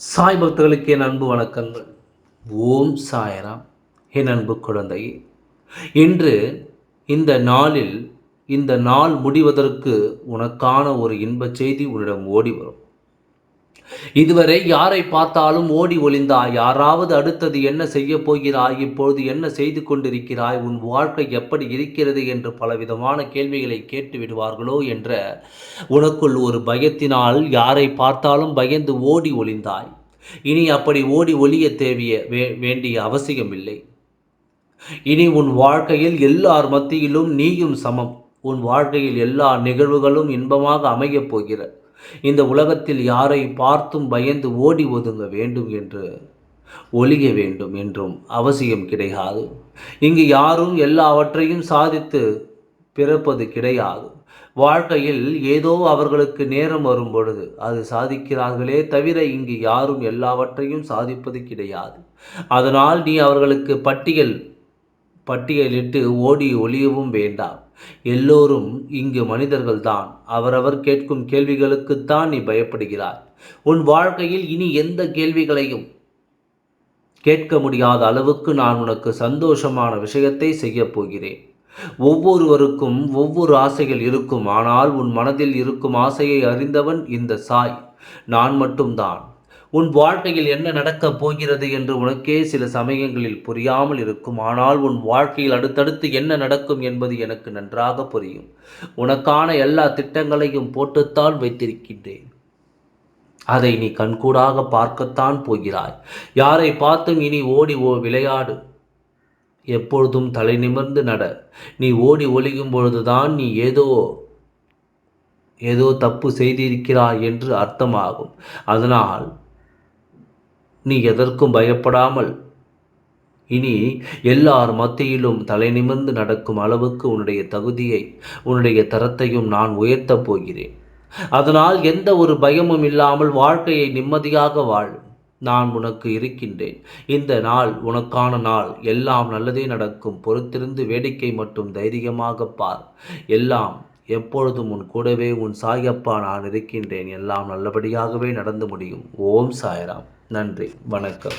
சாய் பக்தர்களுக்கு என் அன்பு வணக்கங்கள். ஓம் சாயராம். என் அன்பு குழந்தை இன்று இந்த நாளில் இந்த நாள் முடிவதற்கு உனக்கான ஒரு இன்பச் செய்தி உன்னிடம் ஓடி வரும். இதுவரை யாரை பார்த்தாலும் ஓடி ஒளிந்தாய்? யாராவது அடுத்தது என்ன செய்ய போகிறாய்? இப்பொழுது என்ன செய்து கொண்டிருக்கிறாய்? உன் வாழ்க்கை எப்படி இருக்கிறது என்று பலவிதமான கேள்விகளை கேட்டு விடுவார்களோ என்ற உனக்குள் ஒரு பயத்தினால் யாரை பார்த்தாலும் பயந்து ஓடி ஒளிந்தாய். இனி அப்படி ஓடி ஒளிய தேவைய வே வேண்டிய அவசியமில்லை. இனி உன் வாழ்க்கையில் எல்லார் மத்தியிலும் நீயும் சமம். உன் வாழ்க்கையில் எல்லா நிகழ்வுகளும் இன்பமாக அமையப் போகிற இந்த உலகத்தில் யாரை பார்த்தும் பயந்து ஓடி ஒதுங்க வேண்டும் என்று ஒழிய வேண்டும் என்றும் அவசியம் கிடையாது. இங்கு யாரும் எல்லாவற்றையும் சாதித்து பிறப்பது கிடையாது. வாழ்க்கையில் ஏதோ அவர்களுக்கு நேரம் வரும் பொழுது அது சாதிக்கிறார்களே தவிர இங்கு யாரும் எல்லாவற்றையும் சாதிப்பது கிடையாது. அதனால் நீ அவர்களுக்கு பட்டியல் பட்டியலிட்டு ஓடி ஒளியவும் வேண்டாம். எல்லோரும் இங்கு மனிதர்கள்தான். அவரவர் கேட்கும் கேள்விகளுக்குத்தான் நீ பயப்படுகிறாய். உன் வாழ்க்கையில் இனி எந்த கேள்விகளையும் கேட்க முடியாத அளவுக்கு நான் உனக்கு சந்தோஷமான விஷயத்தை செய்யப் போகிறேன். ஒவ்வொருவருக்கும் ஒவ்வொரு ஆசைகள் இருக்கும். ஆனால் உன் மனதில் இருக்கும் ஆசையை அறிந்தவன் இந்த சாய். நான் மட்டும்தான். உன் வாழ்க்கையில் என்ன நடக்கப் போகிறது என்று உனக்கே சில சமயங்களில் புரியாமல் இருக்கும். ஆனால் உன் வாழ்க்கையில் அடுத்தடுத்து என்ன நடக்கும் என்பது எனக்கு நன்றாக புரியும். உனக்கான எல்லா திட்டங்களையும் போட்டுத்தான் வைத்திருக்கின்றேன். அதை நீ கண்கூடாக பார்க்கத்தான் போகிறாய். யாரை பார்த்தும் இனி ஓடி ஓ விளையாடு. எப்பொழுதும் தலை நிமிர்ந்து நட. நீ ஓடி ஒழியும் பொழுதுதான் நீ ஏதோ ஏதோ தப்பு செய்திருக்கிறாய் என்று அர்த்தமாகும். அதனால் நீ எதற்கும் பயப்படாமல் இனி எல்லார் மத்தியிலும் தலை நிமிர்ந்து நடக்கும் அளவுக்கு உன்னுடைய தகுதியை உன்னுடைய தரத்தையும் நான் உயர்த்தப் போகிறேன். அதனால் எந்த ஒரு பயமும் இல்லாமல் வாழ்க்கையை நிம்மதியாக வாழ் நான் உனக்கு இருக்கின்றேன். இந்த நாள் உனக்கான நாள். எல்லாம் நல்லதே நடக்கும். பொறுத்திருந்து வேடிக்கை மட்டும் தைரியமாக பார். எல்லாம் எப்பொழுதும் உன் கூடவே உன் சாயப்பா நான் இருக்கின்றேன். எல்லாம் நல்லபடியாகவே நடந்து முடியும். ஓம் சாய்ராம். நன்றி. வணக்கம்.